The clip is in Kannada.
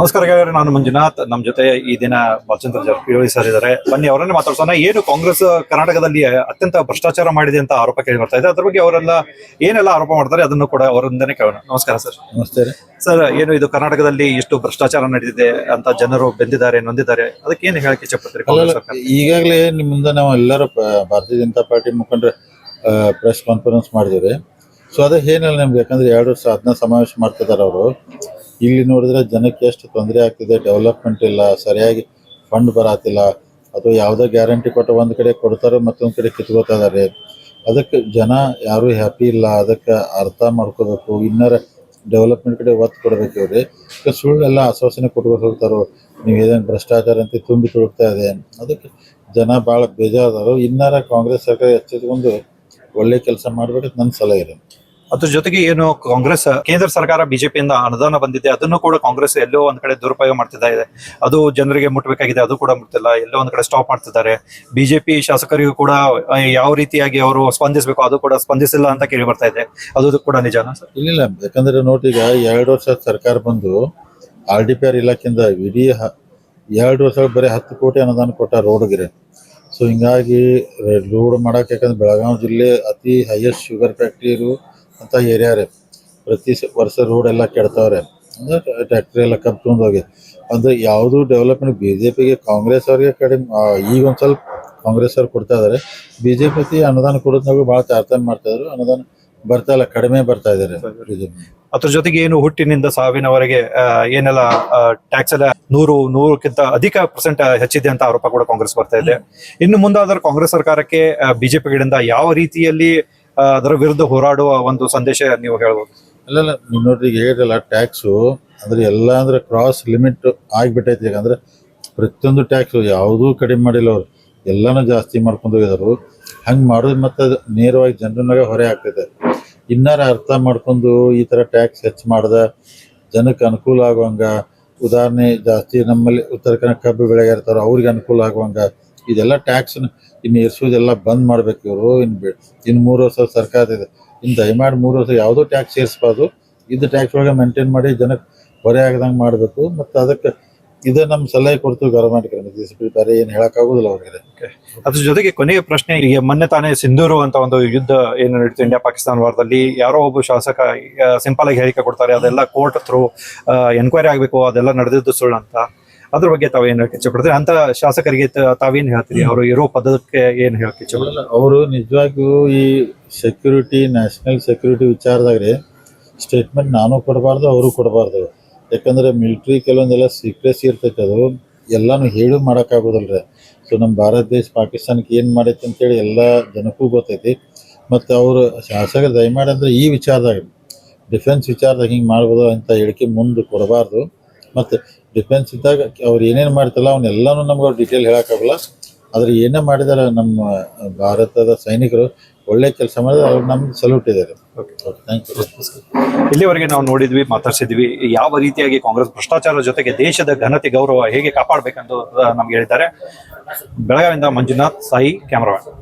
ನಮಸ್ಕಾರ ಗೆಳೆಯರೆ ನಾನು ಮಂಜುನಾಥ್. ನಮ್ಮ ಜೊತೆ ಈ ದಿನ ಬಾಲಚಂದ್ರ ಜಾರಕಿಹೊಳಿ ಸರ್ ಇದ್ದಾರೆ ಬನ್ನಿ ಅವರನ್ನೇ ಮಾತಾಡ್ಸೋಣ. ಏನು ಕಾಂಗ್ರೆಸ್ ಕರ್ನಾಟಕದಲ್ಲಿ ಅತ್ಯಂತ ಭ್ರಷ್ಟಾಚಾರ ಮಾಡಿದೆ ಅಂತ ಆರೋಪ ಕೇಳಿ ಬರ್ತಾ ಇದೆ. ಅದ್ರ ಬಗ್ಗೆ ಅವರೆಲ್ಲ ಏನೆಲ್ಲ ಆರೋಪ ಮಾಡ್ತಾರೆ ಅದನ್ನು ಕೂಡ ಅವರಿಂದನೇ ಕೇಳೋಣ. ನಮಸ್ಕಾರ ಸರ್ ನಮಸ್ತೆ ಸರ್ ಏನು ಇದು ಕರ್ನಾಟಕದಲ್ಲಿ ಎಷ್ಟು ಭ್ರಷ್ಟಾಚಾರ ನಡೆದಿದೆ ಅಂತ ಜನರು ಬೆಂದಿದ್ದಾರೆ ನೊಂದಿದ್ದಾರೆ. ಅದಕ್ಕೆ ಏನು ಹೇಳಕ್ಕೆ ಇಷ್ಟಪಡ್ತೀರಿ ಈಗಾಗಲೇ ನಿಮ್ಮ ಮುಂದೆ ನಾವು ಎಲ್ಲರೂ ಭಾರತೀಯ ಜನತಾ ಪಾರ್ಟಿ ಮುಖಂಡರು ಪ್ರೆಸ್ ಕಾನ್ಫರೆನ್ಸ್ ಮಾಡಿದ್ದೀವಿ. ಸೊ ಅದೇ ಏನಿಲ್ಲ ನಿಮ್ಗೆ. ಯಾಕಂದ್ರೆ ಎರಡು ವರ್ಷ ಅದನ್ನ ಸಮಾವೇಶ ಮಾಡ್ತಿದ್ದಾರೆ ಅವರು. ಇಲ್ಲಿ ನೋಡಿದ್ರೆ ಜನಕ್ಕೆ ಎಷ್ಟು ತೊಂದರೆ ಆಗ್ತಿದೆ ಡೆವಲಪ್ಮೆಂಟ್ ಇಲ್ಲ, ಸರಿಯಾಗಿ ಫಂಡ್ ಬರತ್ತಿಲ್ಲ, ಅಥವಾ ಯಾವುದೋ ಗ್ಯಾರಂಟಿ ಕೊಟ್ಟು ಒಂದು ಕಡೆ ಕೊಡ್ತಾರೆ ಮತ್ತೊಂದು ಕಡೆ ಕಿತ್ಕೋತಾ ಇದಾರೆ. ಅದಕ್ಕೆ ಜನ ಯಾರೂ ಹ್ಯಾಪಿ ಇಲ್ಲ, ಅದಕ್ಕೆ ಅರ್ಥ ಮಾಡ್ಕೋಬೇಕು, ಇನ್ನರ ಡೆವಲಪ್ಮೆಂಟ್ ಕಡೆ ಒತ್ತು ಕೊಡ್ಬೇಕು ಇವ್ರಿ. ಸುಳ್ಳೆಲ್ಲ ಆಶ್ವಾಸನೆ ಕೊಟ್ಕೊಂಡು ಹೋಗ್ತಾರೋ, ನೀವು ಏನೇನು ಭ್ರಷ್ಟಾಚಾರ ಅಂತ ತುಂಬಿ ತುಳುಕ್ತಾ ಇದೆ, ಅದಕ್ಕೆ ಜನ ಭಾಳ ಬೇಜಾರದಾರು ಇನ್ನಾರ ಕಾಂಗ್ರೆಸ್ ಸರ್ಕಾರ ಎಚ್ಚೆತ್ಕೊಂಡು ಒಳ್ಳೆ ಕೆಲಸ ಮಾಡ್ಬೇಕಂತ ನನ್ನ ಸಲಹೆ ಇದೆ. ಅದ್ರ ಜೊತೆಗೆ ಏನು ಕಾಂಗ್ರೆಸ್, ಕೇಂದ್ರ ಸರ್ಕಾರ ಬಿಜೆಪಿಯಿಂದ ಅನುದಾನ ಬಂದಿದೆ, ಅದನ್ನು ಕೂಡ ಕಾಂಗ್ರೆಸ್ ಎಲ್ಲೋ ಒಂದ್ ಕಡೆ ದುರುಪಯೋಗ ಮಾಡ್ತಾ ಇದೆ ಅದು ಜನರಿಗೆ ಮುಟ್ಟಬೇಕಾಗಿದೆ ಅದು ಕೂಡ ಮುಟ್ತಿಲ್ಲ. ಎಲ್ಲೋ ಒಂದ್ ಕಡೆ ಸ್ಟಾಪ್ ಮಾಡ್ತಿದ್ದಾರೆ. ಬಿಜೆಪಿ ಶಾಸಕರಿಗೂ ಕೂಡ ಯಾವ ರೀತಿಯಾಗಿ ಅವರು ಸ್ಪಂದಿಸಬೇಕು, ಅದು ಕೂಡ ಸ್ಪಂದಿಸಿಲ್ಲ ಅಂತ ಕೇಳಿ ಬರ್ತಾ ಇದೆ. ಅದು ಕೂಡ ನಿಜಾನ ಇಲ್ಲ ಯಾಕಂದ್ರೆ ನೋಡಿ ಈಗ ಎರಡು ವರ್ಷ ಸರ್ಕಾರ ಬಂದು ಆರ್ ಡಿ ಪಿ ಆರ್ ಇಲಾಖೆಯಿಂದ ಇಡೀ ಎರಡು ವರ್ಷ ಬರೀ ಹತ್ತು ಕೋಟಿ ಅನುದಾನ ಕೊಟ್ಟ ರೋಡ್ಗೆ. ಸೊ ಹಿಂಗಾಗಿ ರೋಡ್ ಮಾಡಕ್ಕೆ ಯಾಕಂದ್ರೆ ಬೆಳಗಾವಿ ಜಿಲ್ಲೆ ಅತಿ ಹೈಯೆಸ್ಟ್ ಶುಗರ್ ಫ್ಯಾಕ್ಟ್ರಿ ಅಂತ ಏರಿಯಾ ರೀ ಪ್ರತಿ ವರ್ಷ ರೋಡ್ ಎಲ್ಲ ಕೆಡ್ತಾವ್ರೆ. ಅಂದ್ರೆ ಟ್ಯಾಕ್ಟ್ರಿ ಎಲ್ಲ ಕಬ್ಬು ತೊಗೊಂಡು ಹೋಗಿ. ಅಂದ್ರೆ ಯಾವುದು ಡೆವಲಪ್ಮೆಂಟ್ ಬಿ ಜೆ ಕಾಂಗ್ರೆಸ್ ಅವ್ರಿಗೆ ಕಡಿಮೆ ಈಗ ಒಂದು ಸ್ವಲ್ಪ ಕಾಂಗ್ರೆಸ್ ಅವ್ರು ಕೊಡ್ತಾ ಇದ್ದಾರೆ ಬಿ ಜೆ ಪಿ ಅನುದಾನ ಕೊಡೋದ್ನಾಗೂ ಭಾಳ ತಾರತಮ್ಯ ಮಾಡ್ತಾ ಇದ್ರು. ಅನುದಾನ ಬರ್ತಾ ಇಲ್ಲ, ಕಡಿಮೆ ಬರ್ತಾ BJP. ಅದ್ರ ಜೊತೆಗೆ ಏನು ಹುಟ್ಟಿನಿಂದ ಸಾವಿನವರೆಗೆ ಏನೆಲ್ಲ ಟ್ಯಾಕ್ಸ್ ಎಲ್ಲ ನೂರು, ನೂರಕ್ಕಿಂತ ಅಧಿಕ ಪರ್ಸೆಂಟ್ ಹೆಚ್ಚಿದೆ ಅಂತ ಆರೋಪ ಕೂಡ ಕಾಂಗ್ರೆಸ್ ಬರ್ತಾ ಇದೆ. ಇನ್ನು ಮುಂದಾದ್ರೆ ಕಾಂಗ್ರೆಸ್ ಸರ್ಕಾರಕ್ಕೆ ಬಿಜೆಪಿ ಕಡೆಯಿಂದ ಯಾವ ರೀತಿಯಲ್ಲಿ ಅದರ ವಿರುದ್ಧ ಹೋರಾಡುವ ಒಂದು ಸಂದೇಶ ನೀವು ಹೇಳ್ಬೋದು. ಅಲ್ಲಲ್ಲ ನೀವು ನೋಡ್ರಿ, ಈಗ ಟ್ಯಾಕ್ಸು ಅಂದ್ರೆ ಎಲ್ಲ ಅಂದ್ರೆ ಕ್ರಾಸ್ ಲಿಮಿಟ್ ಆಗಿಬಿಟ್ಟೈತಿ. ಯಾಕಂದ್ರೆ ಪ್ರತಿಯೊಂದು ಟ್ಯಾಕ್ಸ್ ಯಾವುದೂ ಕಡಿಮೆ ಮಾಡಿಲ್ಲ ಅವ್ರು. ಎಲ್ಲಾನು ಜಾಸ್ತಿ ಮಾಡ್ಕೊಂಡು ಹೋಗಿದಾರು. ಹಂಗೆ ಮಾಡೋದು ಮತ್ತೆ ನೇರವಾಗಿ ಜನರನ್ನಾಗ ಹೊರೆ ಆಗ್ತೈತೆ. ಇನ್ನಾರ ಅರ್ಥ ಮಾಡ್ಕೊಂಡು ಈ ಥರ ಟ್ಯಾಕ್ಸ್ ಹೆಚ್ಚು ಮಾಡ್ದ, ಜನಕ್ಕೆ ಅನುಕೂಲ ಆಗುವಂಗ, ಉದಾಹರಣೆ ಜಾಸ್ತಿ ನಮ್ಮಲ್ಲಿ ಉತ್ತರ ಕನ್ನಡ ಕಬ್ಬು ಬೆಳೆಗಾರ್ತಾರೋ ಅವ್ರಿಗೆ ಅನುಕೂಲ ಆಗುವಂಗ, ಇದೆಲ್ಲ ಟ್ಯಾಕ್ಸ್ ಇನ್ನು ಎಲ್ಲಾ ಬಂದ್ ಮಾಡ್ಬೇಕು ಇವರು. ಇನ್ ಬಿ ಇನ್ನು ಮೂರು ವರ್ಷ ಸರ್ಕಾರ ಇದೆ. ಇನ್ನು ದಯಮಾಡಿ ಮೂರು ವರ್ಷ ಯಾವುದೋ ಟ್ಯಾಕ್ಸ್ ಸೇರಿಸ್ಬಾರ್ದು. ಇದು ಟ್ಯಾಕ್ಸ್ ಒಳಗೆ ಮೇಂಟೈನ್ ಮಾಡಿ ಜನಕ್ಕೆ ಹೊರೆ ಆಗದಂಗೆ ಮಾಡಬೇಕು. ಮತ್ತು ಅದಕ್ಕೆ ಇದೇ ನಮ್ಮ ಸಲಹೆ ಕೊಡ್ತೀವಿ ಗೌರ್ಮೆಂಟ್ ಬೇರೆ ಏನು ಹೇಳೋಕ್ಕಾಗೋದಿಲ್ಲ ಅವ್ರಿಗೆ. ಅದ್ರ ಜೊತೆಗೆ ಕೊನೆಯ ಪ್ರಶ್ನೆ, ಈಗ ಮೊನ್ನೆ ತಾನೇ ಸಿಂಧೂರು ಅಂತ ಒಂದು ಯುದ್ಧ ಏನು ನಡೀತು ಇಂಡಿಯಾ ಪಾಕಿಸ್ತಾನ ವಾರದಲ್ಲಿ ಯಾರೋ ಒಬ್ಬ ಶಾಸಕ, ಸಿಂಪಲ್ ಆಗಿ ಹೇಳಿಕೆ ಕೊಡ್ತಾರೆ, ಅದೆಲ್ಲ ಕೋರ್ಟ್ ಥ್ರೂ ಎನ್ಕ್ವೈರಿ ಆಗಬೇಕು, ಅದೆಲ್ಲ ನಡೆದಿದ್ದು ಸುಳ್ಳು ಅಂತ. ಅದ್ರ ಬಗ್ಗೆ ತಾವು ಏನು ಹೇಳಕ್ಕೆ ಇಚ್ಛೆಪಡ್ತೀರಿ? ಅಂತ ಶಾಸಕರಿಗೆ ತಾವೇನ್ ಹೇಳ್ತೀರಿ? ಅವರು ಇರೋ ಪದಕ್ಕೆ ಏನ್ ಹೇಳಕ್ಕೆ ಇಚ್ಛೆ ಅವರು ನಿಜವಾಗಿಯೂ ಈ ಸೆಕ್ಯೂರಿಟಿ ನ್ಯಾಷನಲ್ ಸೆಕ್ಯೂರಿಟಿ ವಿಚಾರದಾಗ ರೀ ಸ್ಟೇಟ್ಮೆಂಟ್ ನಾನು ಕೊಡಬಾರ್ದು, ಅವರು ಕೊಡಬಾರ್ದು. ಯಾಕಂದ್ರೆ ಮಿಲಿಟ್ರಿ ಕೆಲವೊಂದೆಲ್ಲ ಸೀಕ್ರೆಸಿ ಇರ್ತೈತೆ ಅದು. ಎಲ್ಲಾನು ಹೇಳು ಮಾಡೋಕ್ಕಾಗೋದಿಲ್ಲ ಸೊ ನಮ್ಮ ಭಾರತ ದೇಶ ಪಾಕಿಸ್ತಾನಕ್ಕೆ ಏನು ಮಾಡೈತೆ ಅಂತೇಳಿ ಎಲ್ಲ ಜನಕ್ಕೂ ಗೊತ್ತೈತಿ. ಮತ್ತು ಅವರು ಶಾಸಕರು ದಯಮಾಡಿ ಅಂದ್ರೆ ಈ ವಿಚಾರದಾಗ ಡಿಫೆನ್ಸ್ ವಿಚಾರದಾಗ ಹಿಂಗೆ ಮಾಡ್ಬೋದು ಅಂತ ಹೇಳಿಕೆ ಮುಂದೆ ಕೊಡಬಾರ್ದು. ಮತ್ತು ಡಿಫೆನ್ಸ್ ಇದ್ದಾಗ ಅವ್ರು ಏನೇನು ಮಾಡ್ತಾರಲ್ಲ ಅವನ್ನೆಲ್ಲನೂ ನಮ್ಗೆ ಅವ್ರು ಡೀಟೇಲ್ ಹೇಳೋಕ್ಕಾಗಲ್ಲ. ಆದರೆ ಏನೇ ಮಾಡಿದಾರೆ ನಮ್ಮ ಭಾರತದ ಸೈನಿಕರು ಒಳ್ಳೆ ಕೆಲಸ ಮಾಡಿದ್ರೆ ಅವ್ರು ನಮ್ಗೆ ಸಲ್ಯೂಟ್ ಇದ್ದಾರೆ. ಇಲ್ಲಿವರೆಗೆ ನಾವು ನೋಡಿದ್ವಿ ಮಾತಾಡ್ಸಿದ್ವಿ ಯಾವ ರೀತಿಯಾಗಿ ಕಾಂಗ್ರೆಸ್ ಭ್ರಷ್ಟಾಚಾರದ ಜೊತೆಗೆ ದೇಶದ ಘನತೆ ಗೌರವ ಹೇಗೆ ಕಾಪಾಡಬೇಕಂತ ನಮ್ಗೆ ಹೇಳಿದ್ದಾರೆ. ಬೆಳಗಾವಿಯಿಂದ ಮಂಜುನಾಥ್ ಸಾಯಿ ಕ್ಯಾಮರಾಮನ್.